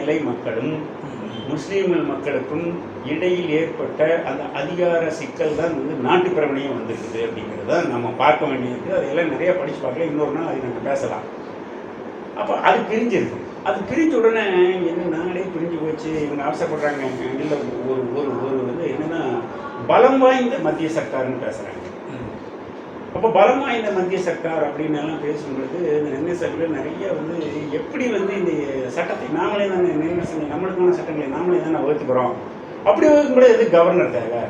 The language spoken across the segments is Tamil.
நிலை மக்களும் முஸ்லீம்கள் மக்களுக்கும் இடையில் ஏற்பட்ட அந்த அதிகார சிக்கல் தான் வந்து நாட்டு பிரபணியம் வந்திருக்குது அப்படிங்கிறத நம்ம பார்க்க வேண்டியிருக்கு. அதையெல்லாம் நிறைய படித்து பார்க்கல. இன்னொரு நாள் அதை நம்ம பேசலாம். அப்போ அது பிரிஞ்சிருக்கு. அது பிரிஞ்ச உடனே என்ன நாங்களே பிரிஞ்சு போச்சு. இவங்க ஆசைப்படுறாங்க. இல்லை ஒரு ஒரு ஒரு வந்து என்னென்னா பலம் வாய்ந்த மத்திய சர்க்காருன்னு பேசுகிறாங்க அப்போ பலம் வாய்ந்த மத்திய சர்க்கார் அப்படின்னு எல்லாம் பேசும்பொழுது இந்த நிர்ணய சபையில் நிறைய வந்து எப்படி வந்து இந்த சட்டத்தை நாமளே தானே நிர்ணய சபை நம்மளுக்கான சட்டங்களை நாமளே தானே வகுத்துக்கிறோம் அப்படி வகுக்கும்போது எது கவர்னர் தேவை?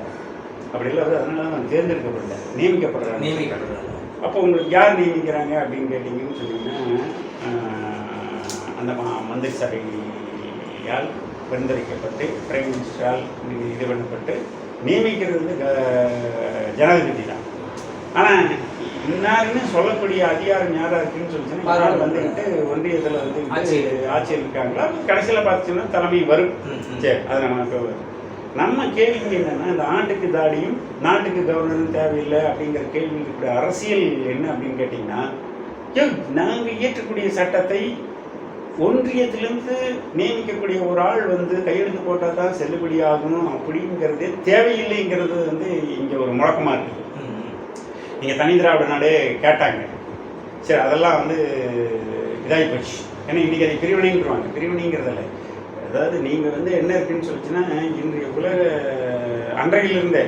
அப்படி இல்லாத அதனால தான் நான் தேர்ந்தெடுக்கப்படல நியமிக்கப்படுறாங்க. நியமிக்கப்படுறாங்க. அப்போ உங்களுக்கு யார் நியமிக்கிறாங்க அப்படின்னு கேட்டிங்கன்னு சொன்னீங்கன்னா அந்த ம- மந்திரி சபையால் பரிந்துரைக்கப்பட்டு பிரைம் மினிஸ்டரால் இது பண்ணப்பட்டு நியமிக்கிறது வந்து க- ஜனாதிபதி தான். ஆனால் இன்னாருன்னு சொல்லக்கூடிய அதிகாரம் யாரா இருக்குன்னு யார் வந்துக்கிட்டு ஒன்றியத்தில் வந்து ஆட்சியில். ஆட்சியில் இருக்காங்களா கடைசியில் பார்த்துச்சுன்னா தலைமை வரும். சரி அது நமக்கு நம்ம கேள்வி என்னன்னா இந்த ஆண்டுக்கு தாடியும் நாட்டுக்கு கவர்னரும் தேவையில்லை அப்படிங்கிற கேள்வி இருக்கக்கூடிய அரசியல் என்ன அப்படின்னு கேட்டிங்கன்னா ஐயோ, நாங்க இயற்றக்கூடிய சட்டத்தை ஒன்றியத்திலிருந்து நியமிக்கக்கூடிய ஒரு ஆள் வந்து கையெழுத்து போட்டால் தான் செல்லுபடியாகணும் அப்படிங்கிறதே தேவையில்லைங்கிறது வந்து இங்கே ஒரு முழக்கமாக இருக்குது. நீங்கள் தனி திராவிட நாடே கேட்டாங்க. சரி அதெல்லாம் வந்து இதாகி போச்சு. ஏன்னா இன்றைக்கி அதை பிரிவினைன்றாங்க பிரிவினைங்கிறதில்ல. அதாவது நீங்கள் வந்து என்ன இருக்குன்னு சொல்லிச்சுன்னா இன்றைய உலக அன்றையிலிருந்தே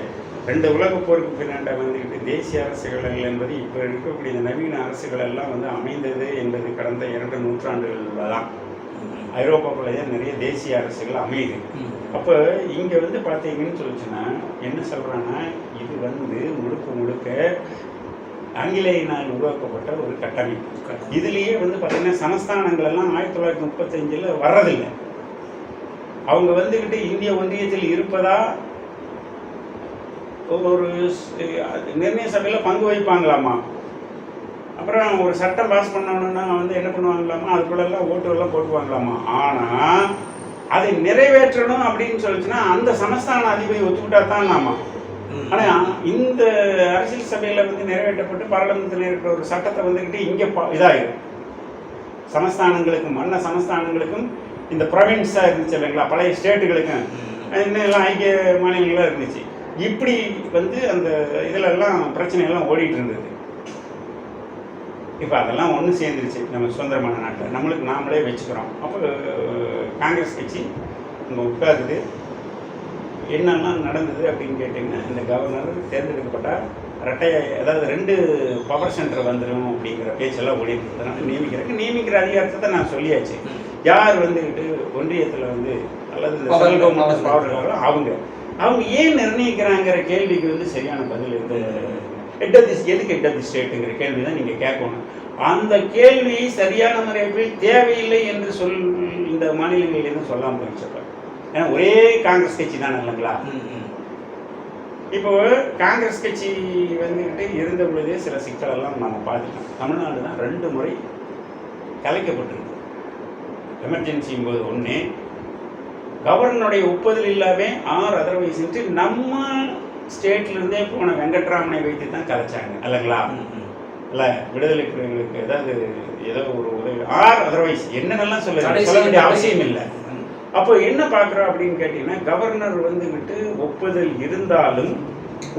ரெண்டு உலக போருக்கு பின்னாண்ட வந்துக்கிட்டு தேசிய அரசுகள் என்பது இப்போ இருக்கக்கூடிய இந்த நவீன அரசுகள் எல்லாம் வந்து அமைந்தது என்பது கடந்த இரண்டு நூற்றாண்டுகளில் தான் ஐரோப்பாக்குள்ளே தான் நிறைய தேசிய அரசுகள் அமையுது. அப்போ இங்கே வந்து பார்த்தீங்கன்னு சொல்லிச்சுன்னா என்ன சொல்கிறாங்கன்னா இது வந்து முழுக்க முழுக்க ஆங்கிலேயனால் உருவாக்கப்பட்ட ஒரு கட்டமைப்பு. இதுலேயே வந்து பார்த்தீங்கன்னா சமஸ்தானங்கள் எல்லாம் ஆயிரத்தி தொள்ளாயிரத்தி முப்பத்தஞ்சில் வர்றதில்லை. அவங்க வந்துக்கிட்டு இந்திய ஒன்றியத்தில் இருப்பதா? ஒரு நிர்ணய சபையில் பங்கு வகிப்பாங்களாமா அப்புறம் ஒரு சட்டம் பாஸ் பண்ணணுன்னா வந்து என்ன பண்ணுவாங்களாமா அதுக்குள்ளெல்லாம் ஓட்டுகள்லாம் போட்டுவாங்களாமா ஆனால் அதை நிறைவேற்றணும் அப்படின்னு சொல்லிச்சுன்னா அந்த சமஸ்தான அதிபதி ஒத்துக்கிட்டா தான் நாமா ஆனால் இந்த அரசியல் சபையில் வந்து நிறைவேற்றப்பட்டு பாராளுமன்றத்தில் இருக்கிற ஒரு சட்டத்தை வந்துக்கிட்டு இங்கே இதாகிடும் சமஸ்தானங்களுக்கும் மன்ன சமஸ்தானங்களுக்கும் இந்த ப்ரொவின்ஸாக இருந்துச்சு இல்லைங்களா? பழைய ஸ்டேட்டுகளுக்கும் இன்னும் எல்லாம் ஐக்கிய மாநிலங்களாக இருந்துச்சு. இப்படி வந்து அந்த இதிலெல்லாம் எல்லாம் ஓடிட்டு இருந்தது. இப்போ அதெல்லாம் ஒன்று சேர்ந்துருச்சு. நம்ம சுதந்திரமான நாட்டில். நம்மளுக்கு நாமளே வச்சுக்கிறோம். அப்போ காங்கிரஸ் கட்சி இங்கே உட்காருது. என்னெல்லாம் நடந்தது அப்படின்னு கேட்டிங்கன்னா இந்த கவர்னர் தேர்ந்தெடுக்கப்பட்டால் ரெட்டை அதாவது ரெண்டு பவர் சென்டர் வந்துடும் அப்படிங்கிற பேச்செல்லாம் ஓடிட்டு இருந்ததுனால நியமிக்கிறதுக்கு நியமிக்கிற அதிகாரத்தை நான் சொல்லியாச்சு. யார் வந்துக்கிட்டு ஒன்றியத்தில் வந்து அல்லது பவர் அவங்க. அவங்க ஏன் நிர்ணயிக்கிறாங்கிற கேள்விக்கு வந்து சரியான பதில் இந்த ஹெட் ஆஃப் தி எதுக்கு ஹெட் ஆஃப் தி ஸ்டேட்டுங்கிற கேள்வி தான் நீங்கள் கேட்கணும். அந்த கேள்வியை சரியான முறையில் தேவையில்லை என்று சொல் இந்த மாநிலங்களிலிருந்து சொல்லாமல் போயிடுச்சு ஏன்னா ஒரே காங்கிரஸ் கட்சி தான் இல்லைங்களா. இப்போ காங்கிரஸ் கட்சி வந்துக்கிட்டு இருந்த பொழுதே சில சிக்கலெல்லாம் நம்ம பார்த்துட்டோம். தமிழ்நாடு தான் ரெண்டு முறை கலைக்கப்பட்டிருக்கு. எமர்ஜென்சியும் போது ஒன்று கவர்னருடைய ஒப்புதல் இல்லாம ஆர் அதர்வைஸ்ன்ட்டு நம்ம ஸ்டேட்லேருந்தே போன வெங்கட்ராமனை வைத்து தான் கலைச்சாங்க இல்லைங்களா. இல்லை விடுதலை புலிகளுக்கு ஏதாவது ஏதோ ஒரு உதவி ஆர் அதர்வைஸ் என்னென்னலாம் சொல்ல சொல்ல வேண்டிய அவசியம் இல்லை. அப்போ என்ன பார்க்குறோம் அப்படின்னு கேட்டிங்கன்னா கவர்னர் வந்துக்கிட்டு ஒப்புதல் இருந்தாலும்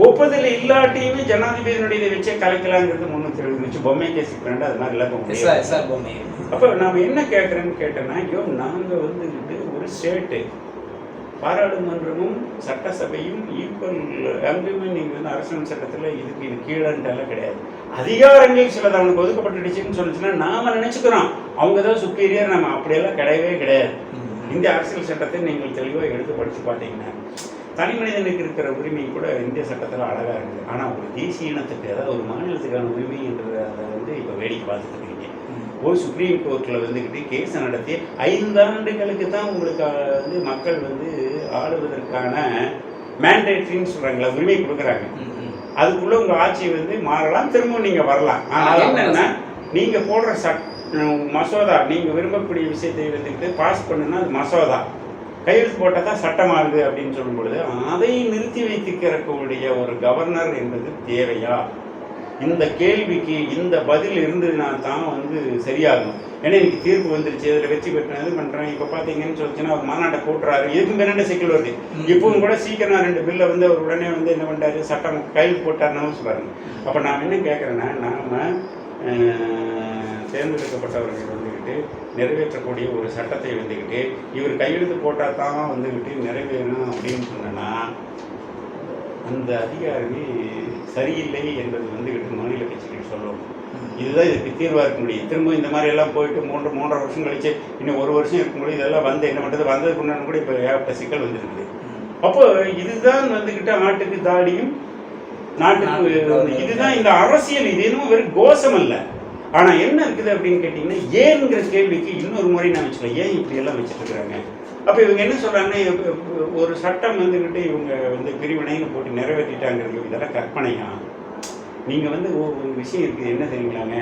ஒப்புதல் இல்லாட்டியுமே ஜனாதிபதியினுடைய இதை வச்சே கலைக்கலாங்கிறது முன்னூற்றி எழுபது வச்சு பொம்மை கேசி பின்னாடி அது மாதிரி இழக்க பொம்மை. அப்போ நாம் என்ன கேட்குறேன்னு கேட்டோன்னா ஐயோ நாங்கள் வந்துக்கிட்டு ஒரு ஸ்டேட்டு பாராளுமன்றமும் சட்டசபையும் ஈக்குவல் அங்கேயுமே நீங்கள் வந்து அரசியல் சட்டத்தில் இதுக்கு இது கீழன்ட்டெல்லாம் கிடையாது. அதிகாரங்கள் சிலது அவனுக்கு ஒதுக்கப்பட்டுடுச்சுன்னு சொன்னிச்சுன்னா நாம் நினச்சிக்கிறோம். அவங்க தான் சுப்பீரியர் நம்ம அப்படியெல்லாம் கிடையவே கிடையாது. இந்திய அரசியல் சட்டத்தை நீங்கள் தெளிவாக எடுத்து படித்து பார்த்தீங்கன்னா தனி மனிதனுக்கு இருக்கிற உரிமை கூட இந்திய சட்டத்தில் அழகாக இருக்குது ஆனால் ஒரு தேசிய இனத்துக்கு அதாவது ஒரு மாநிலத்துக்கான உரிமை என்றதை அதை வந்து இப்போ வேடிக்கை பார்த்துட்டு இருக்கீங்க. ஒரு சுப்ரீம் கோர்ட்டில் வந்துக்கிட்டு கேஸை நடத்தி ஐந்தாண்டுகளுக்கு தான் உங்களுக்கு வந்து மக்கள் வந்து ஆளுவதற்கான மேண்டேட்ரின்னு சொல்கிறாங்களா உரிமை கொடுக்குறாங்க. அதுக்குள்ள உங்க ஆட்சி வந்து மாறலாம் திரும்பவும் நீங்க வரலாம். ஆனா வரலாம், என்னன்னா நீங்க போடுற சட் மசோதா நீங்க விரும்பக்கூடிய விஷயத்தை வந்துக்கிட்டு பாஸ் பண்ணுனா அது மசோதா. கையெழுத்து போட்டால் தான் சட்டமாகுது அப்படின்னு சொல்லும் பொழுது அதை நிறுத்தி வைத்துக்கிறக்கூடிய ஒரு கவர்னர் என்பது தேவையா? இந்த கேள்விக்கு இந்த பதில் இருந்ததுனா தான் வந்து சரியாகும். ஏன்னா எனக்கு தீர்ப்பு வந்துருச்சு அதில் வெற்றி பெற்றேன் இது பண்ணுறேன் இப்போ பார்த்தீங்கன்னு சொல்லிச்சுன்னா அவர் மாநாட்டை கூட்டுறாரு இதுக்கும் பின்னாடி சிக்கல் வருது. இப்பவும் கூட சீக்கிரம் ரெண்டு பில்லை வந்து அவர் உடனே வந்து என்ன பண்ணுறாரு சட்டம் கையில் போட்டாருன்னு சொல்றாரு அப்போ நான் என்ன கேட்குறேன்னா நாம தேர்ந்தெடுக்கப்பட்டவர்கள் வந்துக்கிட்டு நிறைவேற்றக்கூடிய ஒரு சட்டத்தை வந்துக்கிட்டு இவர் கையெழுத்து போட்டால் தான் வந்துக்கிட்டு நிறைவேறணும் அப்படின்னு சொன்னேன்னா அந்த அதிகாரமே சரியில்லை என்பது வந்துக்கிட்டு மாநில கட்சிகள் சொல்லணும் இதுதான் இதுக்கு தீர்வாக இருக்க முடியும். திரும்ப இந்த மாதிரி எல்லாம் போயிட்டு மூன்று மூன்றரை வருஷம் கழிச்சு இன்னும் ஒரு வருஷம் இருக்கும்போது இதெல்லாம் வந்து என்ன பண்ணுறது வந்ததுக்கு முன்னாடி கூட இப்போ ஏகப்பட்ட சிக்கல் வந்துருக்குது. அப்போ இதுதான் வந்துக்கிட்டு ஆட்டுக்கு தாடியும் நாட்டுக்கு வந்து இதுதான் இந்த அரசியல். இது என்னமோ வெறும் கோஷம் அல்ல. ஆனால் என்ன இருக்குது அப்படின்னு கேட்டிங்கன்னா ஏன்ங்கிற கேள்விக்கு இன்னொரு முறை நான் வச்சுக்கலாம் ஏன் இப்படியெல்லாம் வச்சுருக்குறாங்க அப்போ இவங்க என்ன சொல்கிறாங்கன்னா ஒரு சட்டம் வந்துக்கிட்டு இவங்க வந்து பிரிவினைன்னு போட்டு நிறைவேற்றிட்டாங்கிறது இதெல்லாம் கற்பனையா? நீங்கள் வந்து ஒரு விஷயம் இருக்குது என்ன தெரியுங்களாங்க?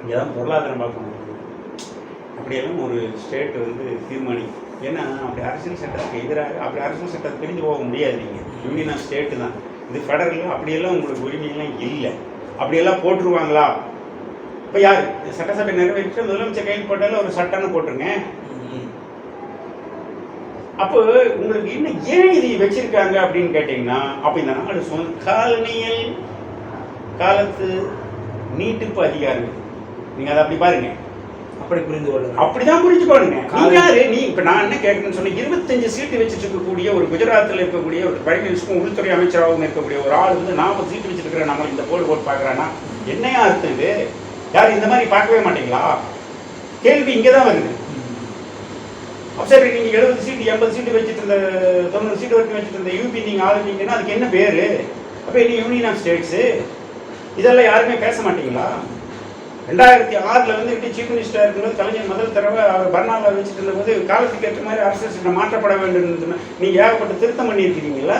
இங்கே தான் பொருளாதாரம் பார்க்கணும் அப்படியெல்லாம் ஒரு ஸ்டேட் வந்து தீர்மானிக்கும். ஏன்னா அப்படி அரசியல் சட்டத்துக்கு எதிராக அப்படி அரசியல் சட்டத்தை பிரிஞ்சு போக முடியாது நீங்கள் யூனியன் ஆஃப் ஸ்டேட்டு தான் இது ஃபெடரல் அப்படியெல்லாம் உங்களுக்கு உரிமையெல்லாம் இல்லை. அப்படியெல்லாம் போட்டுருவாங்களா? இப்போ யார்? சட்டசபை நிறைவேற்ற முதலமைச்சர் கையில் போட்டாலும் ஒரு சட்டம்னு போட்டுருங்க. அப்போ உங்களுக்கு இன்னும் ஏன் இதை வச்சிருக்காங்க அப்படின்னு கேட்டிங்கன்னா அப்போ இந்த நாடு சொந்த காலனியல் காலத்து நீட்டிப்பு அதிகாரம் நீங்கள் அதை அப்படி பாருங்க. அப்படி புரிந்து கொள்ளுங்க. அப்படிதான் புரிஞ்சுக்கோணுங்க நீ காலை- யாரு? நீ இப்ப நான் என்ன கேட்கணும்னு சொன்னேன் இருபத்தஞ்சு சீட்டு வச்சுட்டு இருக்கக்கூடிய ஒரு குஜராத்தில் இருக்கக்கூடிய ஒரு மினிஸ்டரும் உள்துறை அமைச்சராகவும் இருக்கக்கூடிய ஒரு ஆள் வந்து நாற்பது சீட்டு வச்சிருக்கிற நம்ம இந்த போர்டு போட்டு பார்க்கறானா என்னையா அர்த்தம் இது? யார் இந்த மாதிரி பார்க்கவே மாட்டீங்களா? கேள்வி இங்கே தான் வருது அப்சர் சரி எழுபது சீட்டு எண்பது சீட்டு வச்சுட்டு இருந்த தொண்ணூறு சீட்டு வரைக்கும் வச்சுட்டு இருந்த யூபி நீங்கள் ஆளுநீங்கன்னா அதுக்கு என்ன பேர்? அப்போ இனி யூனியன் ஆஃப் ஸ்டேட்ஸு இதெல்லாம் யாருமே பேச மாட்டீங்களா? ரெண்டாயிரத்தி ஆறில் வந்து சீஃப் மினிஸ்டர் இருக்கும்போது கலைஞர் முதல் தடவை அவர் பர்னாவில் வச்சுட்டு இருந்தபோது காலத்துக்கு ஏற்ற மாதிரி அரசியல் சட்டம் மாற்றப்பட வேண்டும் நீங்கள் ஏகப்பட்ட திருத்தம் பண்ணியிருக்கிறீங்களா?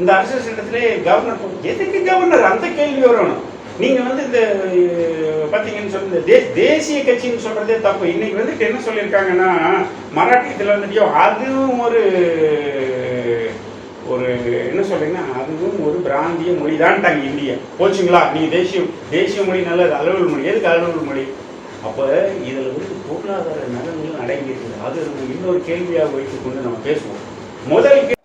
இந்த அரசியல் சட்டத்திலே கவர்னர் எதுக்கு கவர்னர் அந்த கேள்வி வரணும் நீங்கள் வந்து இந்த அஹ், பார்த்தீங்கன்னு சொல்லி இந்த தே தேசிய கட்சின்னு சொல்கிறதே தப்பு. இன்னைக்கு வந்துட்டு என்ன சொல்லியிருக்காங்கன்னா மராட்டியத்தில் வந்துட்டியோ அதுவும் ஒரு ஒரு என்ன சொல்றீங்கன்னா அதுவும் ஒரு பிராந்திய மொழி தான்ட்டாங்க இந்தியா. போச்சுங்களா? நீ தேசிய தேசிய மொழி நல்லது அலுவல் மொழி. எதுக்கு அலுவல் மொழி? அப்போ இதில் வந்து பொருளாதார நலன்கள் அடங்கியிருக்குது. அது இன்னொரு கேள்வியாக வைத்துக்கொண்டு நம்ம பேசுவோம். முதல் கே-